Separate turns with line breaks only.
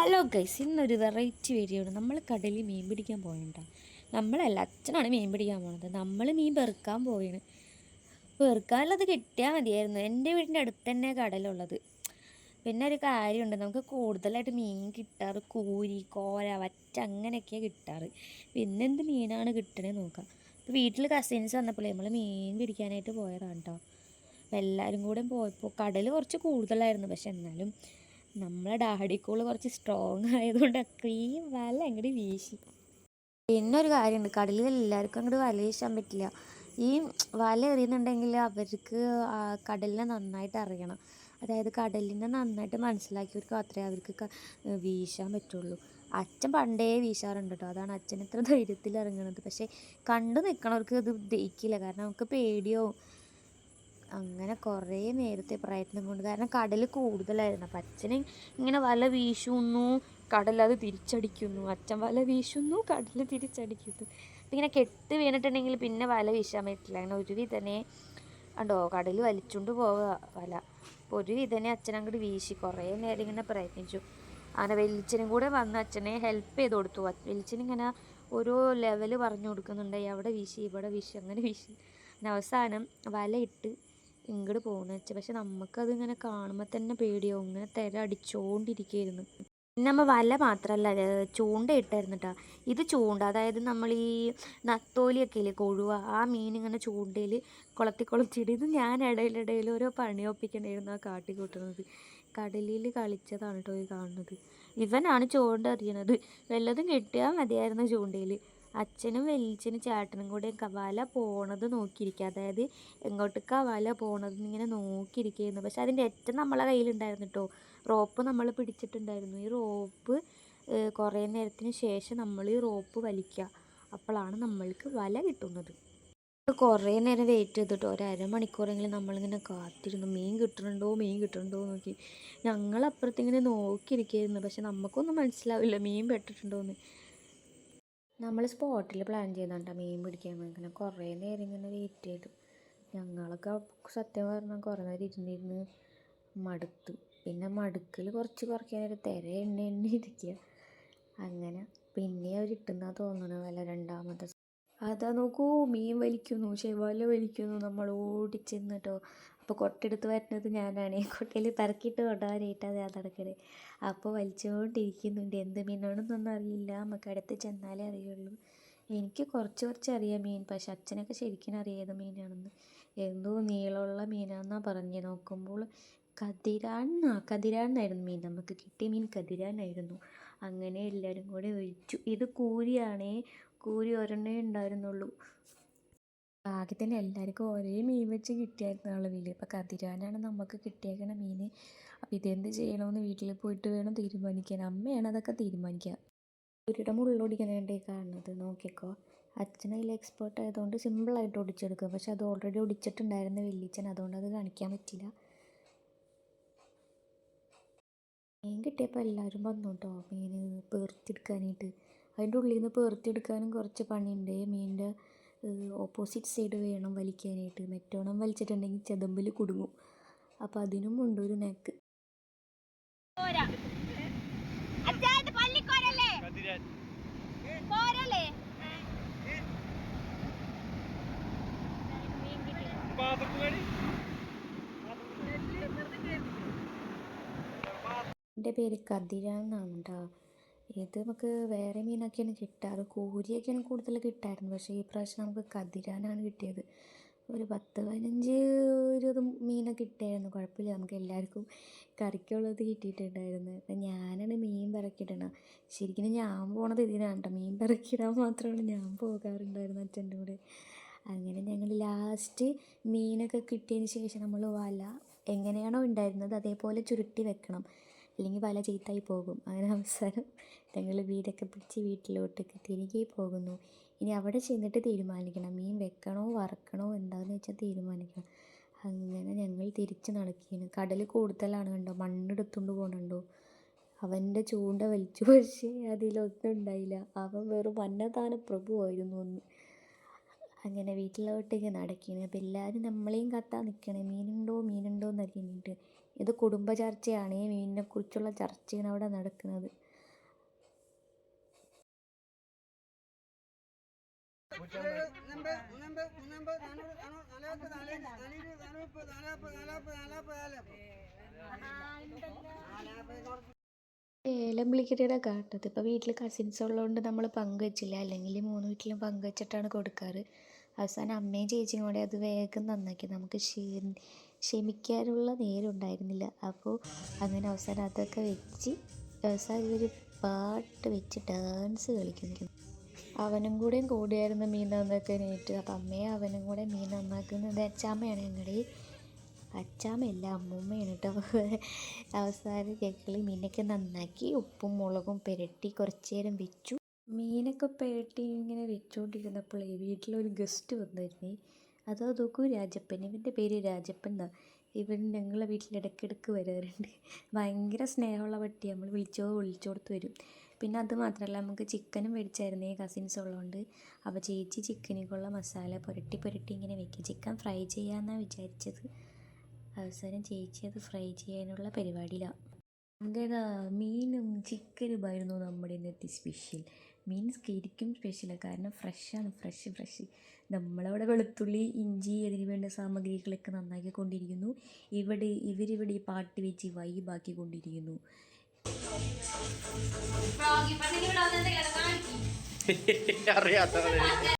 Hello guys ഇന്നൊരു variety video നമ്മൾ കടലിൽ മീൻ പിടിക്കാൻ പോയിട്ടാ നമ്മളല്ല അച്ഛനാണ് മീൻ പിടിക്കാൻ പോണത്. നമ്മൾ മീൻ പെറുക്കാൻ പോയാണ് പെറുക്കാനുള്ളത് കിട്ടിയാൽ മതിയായിരുന്നു. എന്റെ വീടിന്റെ അടുത്ത് തന്നെ കടലുള്ളത്. പിന്നെ ഒരു കാര്യമുണ്ട്. നമുക്ക് കൂടുതലായിട്ട് മീൻ കിട്ടാറ് കൂരി കോര വറ്റ അങ്ങനെയൊക്കെയാണ് കിട്ടാറ്. പിന്നെ എന്ത് മീനാണ് കിട്ടണേ നോക്കാം. ഇപ്പോൾ വീട്ടിൽ കസിൻസ് വന്നപ്പോൾ നമ്മൾ മീൻ പിടിക്കാനായിട്ട് പോയതാണ് കേട്ടോ അപ്പോൾ എല്ലാവരും കൂടെ പോയപ്പോൾ കടൽ കുറച്ച് കൂടുതലായിരുന്നു. പക്ഷെ എന്നാലും നമ്മളെ ഡാഡിക്കോൾ കുറച്ച് സ്ട്രോങ് ആയതുകൊണ്ട് അത്രയും വല അങ്ങോട്ട് വീശി. പിന്നെ ഒരു കാര്യമുണ്ട് കടലിൽ എല്ലാവർക്കും അങ്ങോട്ട് വല വീശാൻ പറ്റില്ല. ഈ വല എറിയുന്നുണ്ടെങ്കിൽ അവർക്ക് കടലിനെ നന്നായിട്ട് അറിയണം. അതായത് കടലിനെ നന്നായിട്ട് മനസ്സിലാക്കിയവർക്ക് മാത്രമേ അവർക്ക് വീശാൻ പറ്റുള്ളൂ. അച്ഛൻ പണ്ടേ വീശാറുണ്ട് കേട്ടോ അതാണ് അച്ഛൻ ഇത്ര ധൈര്യത്തിൽ ഇറങ്ങുന്നത് പക്ഷേ കണ്ടു നിൽക്കണവർക്ക് ഇത് ദഹിക്കില്ല. കാരണം നമുക്ക് പേടിയാവും. അങ്ങനെ കുറേ നേരത്തെ പ്രയത്നം കൊണ്ട്. കാരണം കടൽ കൂടുതലായിരുന്നു. അപ്പം അച്ഛനെ ഇങ്ങനെ വല വീശുന്നു കടലത് തിരിച്ചടിക്കുന്നു. അച്ഛൻ വല വീശുന്നു കടൽ തിരിച്ചടിക്കുന്നു. അപ്പം ഇങ്ങനെ കെട്ട് വീണിട്ടുണ്ടെങ്കിൽ പിന്നെ വല വീശാൻ പറ്റില്ല. അങ്ങനെ ഒരു വിധനെ ഉണ്ടോ കടൽ വലിച്ചുകൊണ്ട് പോവുക വല. അപ്പോൾ ഒരു വിധനെ അച്ഛൻ അങ്ങോട്ട് വീശി കുറേ നേരം ഇങ്ങനെ പ്രയത്നിച്ചു. അങ്ങനെ വലിച്ചനും കൂടെ വന്ന് അച്ഛനെ ഹെൽപ്പ് ചെയ്ത് കൊടുത്തു. വലിച്ചനിങ്ങനെ ഓരോ ലെവൽ പറഞ്ഞു കൊടുക്കുന്നുണ്ടായി അവിടെ വീശി ഇവിടെ വീശി അങ്ങനെ വീശി. അവസാനം വലയിട്ട് ഇങ്ങോട്ട് പോകുന്നത് വെച്ചാൽ പക്ഷെ നമുക്കത് ഇങ്ങനെ കാണുമ്പോൾ തന്നെ പേടിയാവും. ഇങ്ങനെ തിര അടിച്ചുകൊണ്ടിരിക്കുകയായിരുന്നു പിന്നെ നമ്മൾ വല മാത്രമല്ല ചൂണ്ട ഇട്ടായിരുന്നു കേട്ടോ ഇത് ചൂണ്ട അതായത് നമ്മൾ ഈ നത്തോലിയൊക്കെ ഇല്ലേ കൊഴുവ ആ മീൻ ഇങ്ങനെ ചൂണ്ടയിൽ കുളത്തി കുളത്തിയിട്ട് ഇത് ഞാൻ ഇടയിലിടയിൽ ഓരോ പണി ഒപ്പിക്കണ്ടായിരുന്നു ആ കാട്ടി കൂട്ടുന്നത് കടലിൽ കളിച്ചതാണ് കേട്ടോ ഈ കാണുന്നത്. ഇവനാണ് ചൂണ്ട അറിയണത് വല്ലതും കിട്ടിയാൽ മതിയായിരുന്നു ചൂണ്ടയിൽ അച്ഛനും വലിച്ചനും ചേട്ടനും കൂടെ കവാല വല പോണത് നോക്കിയിരിക്കുക അതായത് എങ്ങോട്ട് കവാല പോണത് ഇങ്ങനെ നോക്കിയിരിക്കുകയായിരുന്നു പക്ഷെ അതിന്റെ ഏറ്റവും നമ്മളെ കയ്യിലുണ്ടായിരുന്നു കേട്ടോ റോപ്പ് നമ്മൾ പിടിച്ചിട്ടുണ്ടായിരുന്നു. ഈ റോപ്പ് കുറേ നേരത്തിന് ശേഷം നമ്മൾ ഈ റോപ്പ് വലിക്കുക അപ്പോഴാണ് നമ്മൾക്ക് വല കിട്ടുന്നത്. കുറേ നേരം വെയിറ്റ് ചെയ്തിട്ട് ഒരു അരമണിക്കൂറെങ്കിലും നമ്മളിങ്ങനെ കാത്തിരുന്നു. മീൻ കിട്ടുന്നുണ്ടോ മീൻ കിട്ടുന്നുണ്ടോ നോക്കി. ഞങ്ങൾ അപ്പുറത്തിങ്ങനെ പക്ഷെ നമുക്കൊന്നും മനസ്സിലാവില്ല മീൻ പെട്ടിട്ടുണ്ടോയെന്ന് നമ്മൾ സ്പോട്ടിൽ പ്ലാൻ ചെയ്താണ്ടാ മീൻ പിടിക്കാൻ ഇങ്ങനെ കുറേ നേരം ഇങ്ങനെ വെയിറ്റ് ചെയ്തു. ഞങ്ങളൊക്കെ സത്യം പറഞ്ഞാൽ കുറേ നേരം ഇരുന്നിരുന്ന് മടുത്തു. പിന്നെ മടുക്കൽ കുറച്ച് കുറയ്ക്കാൻ ഒരു തിര എണ്ണ എണ്ണ ഇരിക്കുക അങ്ങനെ പിന്നെ അവർ ഇട്ടുന്നാ തോന്നണ വല്ല രണ്ടാമത്തെ അതാ നോക്കൂ മീൻ വലിക്കുന്നു ചെവല വലിക്കുന്നു നമ്മൾ ഓടിച്ചെന്നിട്ടോ അപ്പോൾ കൊട്ടെടുത്ത് വരുന്നത് ഞാനാണ്. കൊട്ടയിൽ പറക്കിയിട്ട് കൊണ്ടുപോകാനായിട്ട് ഞാൻ നടക്കണേ അപ്പോൾ വലിച്ചുകൊണ്ടിരിക്കുന്നുണ്ട് എന്ത് മീനാണെന്നൊന്നും അറിയില്ല. നമുക്ക് അടുത്ത് ചെന്നാലേ അറിയുള്ളൂ. എനിക്ക് കുറച്ച് കുറച്ച് അറിയാം മീൻ. പക്ഷെ അച്ഛനൊക്കെ ശരിക്കും അറിയാം മീനാണെന്ന്. എന്തോ നീളമുള്ള മീനാണെന്നാണ് പറഞ്ഞ് നോക്കുമ്പോൾ കതിരാണെന്നാ കതിരാണെന്നായിരുന്നു മീൻ. നമുക്ക് കിട്ടിയ മീൻ കതിരാനായിരുന്നു അങ്ങനെ എല്ലാവരും കൂടെ ഒഴിച്ചു ഇത് കൂരിയാണേ. കൂരി ഒരെണ്ണേ ഉണ്ടായിരുന്നുള്ളൂ. ഭാഗ്യത്തിന് എല്ലാവർക്കും ഒരേ മീൻ വെച്ച് കിട്ടിയായിരുന്നു അളവിൽ അപ്പോൾ കതിരാനാണ് നമുക്ക് കിട്ടിയേക്കണ മീൻ അപ്പോൾ ഇതെന്ത് ചെയ്യണമെന്ന് വീട്ടിൽ പോയിട്ട് വേണം തീരുമാനിക്കാൻ. അമ്മയാണ് അതൊക്കെ തീരുമാനിക്കുക. ഒരിടം ഉള്ളൊടിക്കാനായിട്ട് കാണുന്നത്. നോക്കിക്കോ. അച്ഛൻ അതിൽ എക്സ്പേർട്ട് ആയതുകൊണ്ട് സിമ്പിളായിട്ട് ഒടിച്ചെടുക്കും. പക്ഷെ അത് ഓൾറെഡി ഒടിച്ചിട്ടുണ്ടായിരുന്ന വെല്ലിച്ചൻ അതുകൊണ്ട് അത് കാണിക്കാൻ പറ്റില്ല. മീൻ കിട്ടിയപ്പോൾ എല്ലാവരും വന്നു കേട്ടോ മീൻ പേർത്തിയെടുക്കാനായിട്ട്. അതിന്റെ ഉള്ളിൽ നിന്ന് പേർത്തിയെടുക്കാനും കുറച്ച് പണിയുണ്ട്. മീനിന്റെ ഓപ്പോസിറ്റ് സൈഡ് വേണം വലിക്കാനായിട്ട്. മറ്റോണം വലിച്ചിട്ടുണ്ടെങ്കിൽ ചെതമ്പിൽ കുടുങ്ങും. അപ്പോൾ അതിനും ഉണ്ട് ഒരു നെക്ക് എന്റെ പേര് കതിര എന്നാണ് കേട്ടോ ഇത് നമുക്ക് വേറെ മീനൊക്കെയാണ് കിട്ടാറ് കൂരിയൊക്കെയാണ് കൂടുതൽ കിട്ടായിരുന്നു പക്ഷേ ഈ പ്രാവശ്യം നമുക്ക് കതിരാനാണ് കിട്ടിയത്. ഒരു പത്ത് പതിനഞ്ച് ഇരുപത് മീനൊക്കെ കിട്ടിയായിരുന്നു. കുഴപ്പമില്ല. നമുക്ക് എല്ലാവർക്കും കറിക്കുള്ളത് കിട്ടിയിട്ടുണ്ടായിരുന്നു. അപ്പം ഞാനാണ് മീൻ പിറക്കിയിടണം ശരിക്കും ഞാൻ പോണത് ഇതിനാണ് കേട്ടോ. മീൻ പറക്കിയിടാൻ മാത്രമാണ് ഞാൻ പോകാറുണ്ടായിരുന്നു അച്ഛന്റെ കൂടെ. അങ്ങനെ ഞങ്ങൾ ലാസ്റ്റ് മീനൊക്കെ കിട്ടിയതിന് ശേഷം നമ്മൾ വല എങ്ങനെയാണോ ഉണ്ടായിരുന്നത് അതേപോലെ ചുരുട്ടി വെക്കണം. അല്ലെങ്കിൽ വല ചീത്തായി പോകും. അങ്ങനെ അവസാനം ഞങ്ങൾ വീടൊക്കെ പിടിച്ച് വീട്ടിലോട്ടൊക്കെ തിരികെ പോകുന്നു. ഇനി അവിടെ ചെന്നിട്ട് തീരുമാനിക്കണം. മീൻ വെക്കണോ വറക്കണോ എന്താണെന്ന് വെച്ചാൽ തീരുമാനിക്കണം. അങ്ങനെ ഞങ്ങൾ തിരിച്ച് നടക്കുകയാണ്. കടൽ കൂടുതലാണ് കണ്ടോ? മണ്ണെടുത്തുകൊണ്ട് പോകണുണ്ടോ അവന്റെ ചൂണ്ട വലിച്ചു പക്ഷേ അതിലൊന്നും ഉണ്ടായില്ല. അവൻ വെറും അന്നദാന പ്രഭുവായിരുന്നു ഒന്ന് അങ്ങനെ വീട്ടിലോട്ടേക്ക് നടക്കുകയാണ് അപ്പോൾ എല്ലാവരും നമ്മളെയും കത്താൻ നിൽക്കണേ മീനുണ്ടോ മീനുണ്ടോ എന്ന് അറിഞ്ഞിട്ട് ഇത് കുടുംബ ചർച്ചയാണ് ഈ മീനിനെക്കുറിച്ചുള്ള ചർച്ചയാണ് അവിടെ നടക്കുന്നത്. ഏലം വിളിക്കട്ടിയുടെ കാട്ടത് ഇപ്പം വീട്ടിൽ കസിൻസ് ഉള്ളതുകൊണ്ട് നമ്മൾ പങ്കുവെച്ചില്ല. അല്ലെങ്കിൽ മൂന്ന് വീട്ടിലും പങ്കുവെച്ചിട്ടാണ് കൊടുക്കാറ്. അവസാനം അമ്മയും ചേച്ചിയും കൂടെ അത് വേഗം നന്നാക്കി. നമുക്ക് ക്ഷീ- ക്ഷമിക്കാനുള്ള നേരമുണ്ടായിരുന്നില്ല. അപ്പോൾ അങ്ങനെ അവസാനം അതൊക്കെ വെച്ച് അവസാനം ഇവർ പാട്ട് വെച്ച് ഡാൻസ് കളിക്കുന്നു. അവനും കൂടെയും കൂടിയായിരുന്നു മീൻ നന്നാക്കാനായിട്ട് അപ്പം അമ്മയെ അവനും കൂടെ മീൻ നന്നാക്കുന്നത് അച്ചാമ്മയാണ് ഞങ്ങളുടെ അച്ചാമ്മയല്ല അമ്മൂമ്മയാണ് കേട്ടോ അവസാനം ഞങ്ങൾ മീനൊക്കെ നന്നാക്കി ഉപ്പും മുളകും പുരട്ടി കുറച്ച് നേരം വെച്ചു. മീനൊക്കെ പെരട്ടി ഇങ്ങനെ വെച്ചുകൊണ്ടിരുന്നപ്പോഴേ വീട്ടിലൊരു ഗസ്റ്റ് വന്നിരുന്നേ. അതോ നോക്കൂ രാജപ്പൻ. ഇവന്റെ പേര് രാജപ്പൻ എന്നാ. ഇവൻ ഞങ്ങളെ വീട്ടിൽ ഇടയ്ക്കിടയ്ക്ക് വരാറുണ്ട്. ഭയങ്കര സ്നേഹമുള്ള പട്ടി. നമ്മൾ വിളിച്ചോ വിളിച്ചോടത്ത് വരും. പിന്നെ അത് മാത്രമല്ല നമുക്ക് ചിക്കനും മേടിച്ചായിരുന്നേ. കസിൻസ് ഉള്ളതുകൊണ്ട്. അപ്പോൾ ചേച്ചി ചിക്കനിക്കുള്ള മസാല പുരട്ടി പുരട്ടി ഇങ്ങനെ വെക്കും. ചിക്കൻ ഫ്രൈ ചെയ്യാമെന്നാണ് വിചാരിച്ചത്. അവസാനം ചേച്ചി അത് ഫ്രൈ ചെയ്യാനുള്ള പരിപാടിയിലാണ് അങ്ങനെ മീനും ചിക്കനുമായിരുന്നു നമ്മുടെ ഇന്നത്തെ സ്പെഷ്യൽ മീൻ കരിക്കും സ്പെഷ്യൽ കാരണം ഫ്രഷാണ് ഫ്രഷ് ഫ്രഷ് നമ്മളവിടെ വെളുത്തുള്ളി ഇഞ്ചി അതിന് വേണ്ട സാമഗ്രികളൊക്കെ നന്നാക്കി കൊണ്ടിരിക്കുന്നു. ഇവിടെ ഇവരിവിടെ ഈ പാട്ട് വെച്ച് വൈബാക്കി കൊണ്ടിരിക്കുന്നു.
അറിയാത്ത